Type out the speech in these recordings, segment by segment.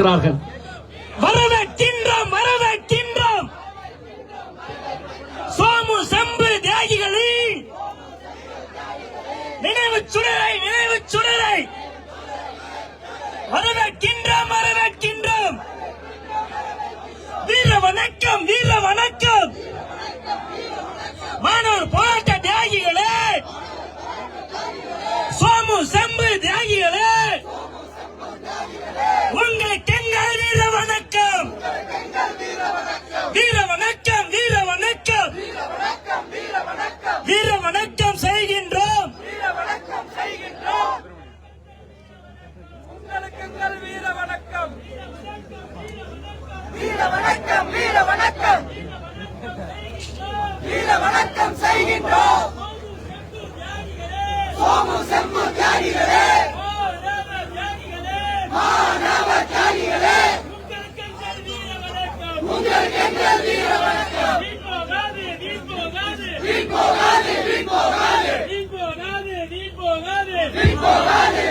இருக்கிறார்கள் வரவேற்கின்றோம் வரவேற்கின்றோம். சோமு செம்பு தியாகிகளின் நினைவு சுடரை நினைவு சுடரை. வரவேற்கின்றோம் வரவேற்கின்றோம். வீர வணக்கம் வீர வணக்கம் மாணவர் போராட்ட தியாகிகளே சோமு செம்பு தியாகிகளே உங்களுக்கு எங்கள் வீர வணக்கம் வீர வணக்கம் வீர வணக்கம் வீர வணக்கம் செய்கின்றோம் உங்களுக்குங்கள் வீர வணக்கம் வீர வணக்கம் வீர வணக்கம் வீர வணக்கம் செய்கின்றோம் சோமு செம்பு தியாகிகளே மாணவ தியாகிகளே உங்களுக்கு எங்கள் வீர வணக்கம் வீண் போகாது வீண் போகாது வீண் போகாது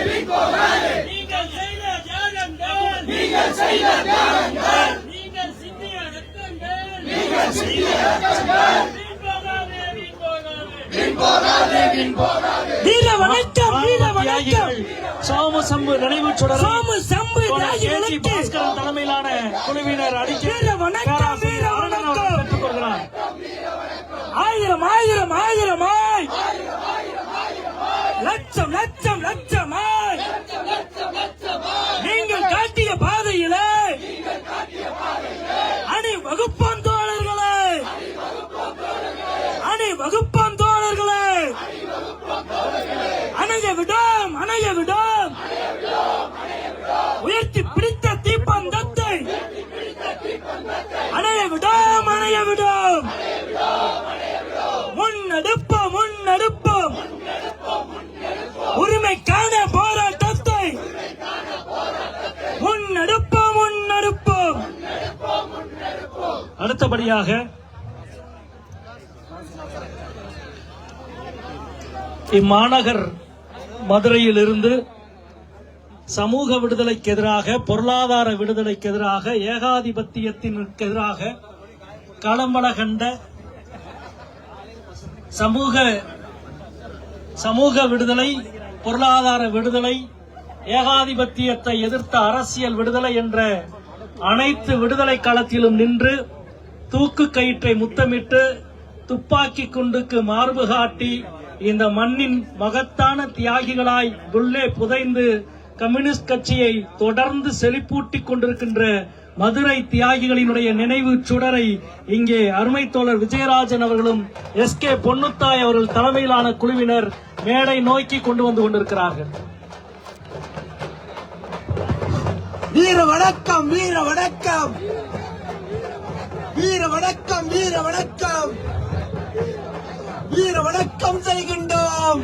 வீண் போகாது நீங்கள் செய்த தியாகங்கள் நீங்கள் செய்த தியாகங்கள் நீங்கள் சிந்திய ரத்தங்கள் நீங்கள் செய்த ரத்தங்கள் வீர வணக்கம் வீர மாணவ வணக்கம் தியாகிகள் சோமு சம்பு நினைவு சுடரை சோமு சம்பு தோழர் ஏ.ஜி. தியாகிகளுக்கு பாஸ்கரன் தலைமையிலான குழுவினர் அடிக்க வீர வணக்கம், வீர வணக்கம். ஆயிரம் ஆயிரம் ஆயிரமாய் லட்சம் லட்சம் லட்சமாய் அணைய விடும் உயர்த்தி பிடித்த தீப்பந்தத்தை அணைய விடும் அணைய விடும் முன்னெடுப்போம் முன்னெடுப்போம். உரிமைக்கான போராட்டத்தை முன்னெடுப்போம் முன்னெடுப்போம். அடுத்தபடியாக இம்மாநகர் மதுரையிலிருந்து சமூக விடுதலைக்கு எதிராக பொருளாதார விடுதலைக்கு எதிராக ஏகாதிபத்தியத்திற்கு எதிராக களம்பல கண்ட சமூக சமூக விடுதலை பொருளாதார விடுதலை ஏகாதிபத்தியத்தை எதிர்த்த அரசியல் விடுதலை என்ற அனைத்து விடுதலை களத்திலும் நின்று தூக்கு கயிற்றை முத்தமிட்டு துப்பாக்கி குண்டுக்கு மார்பு காட்டி இந்த மண்ணின் மகத்தான தியாகிகளாய் உள்ளே புதைந்து கம்யூனிஸ்ட் கட்சியை தொடர்ந்து செழிப்பூட்டிக் கொண்டிருக்கின்ற மதுரை தியாகிகளினுடைய நினைவு சுடரை இங்கே அருமை தோழர் விஜயராஜன் அவர்களும் எஸ் கே பொன்னுத்தாய் அவர்கள் தலைமையிலான குழுவினர் மேடை நோக்கி கொண்டு வந்து கொண்டிருக்கிறார்கள். வீர வணக்கம் வீர வணக்கம். வீர வணக்கம் வீர வணக்கம். செய்கின்றோம்.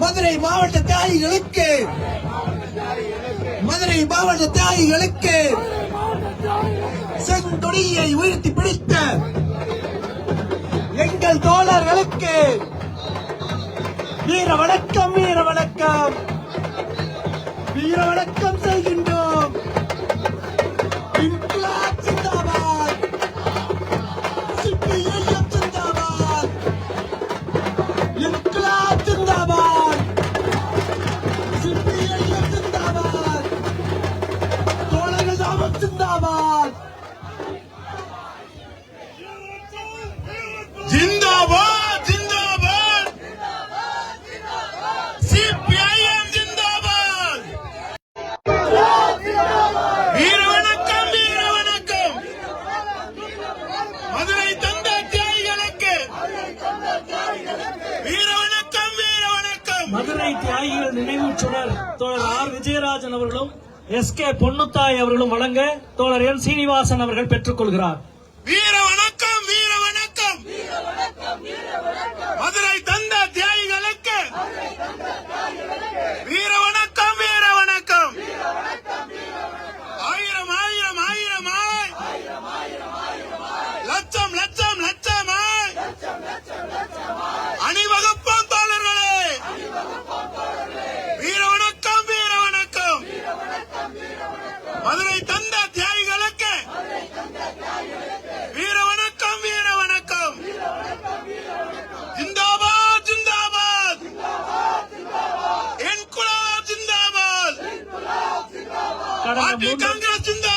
மதுரை மாவட்ட தியாகிகளுக்கு மதுரை மாவட்ட தியாகிகளுக்கு செங்கொடியை உயர்த்தி பிடித்த எங்கள் தோழர்களுக்கு வீர வணக்கம் வீர வணக்கம். வீர வணக்கம் செய்கின்ற நினைவு சுடர் தோழர் ஆர். விஜயராஜன் அவர்களும் எஸ். கே. பொன்னுத்தாய் அவர்களும் வழங்க தோழர் என். சீனிவாசன் அவர்கள் பெற்றுக் கொள்கிறார் வீர 我比刚刚真的。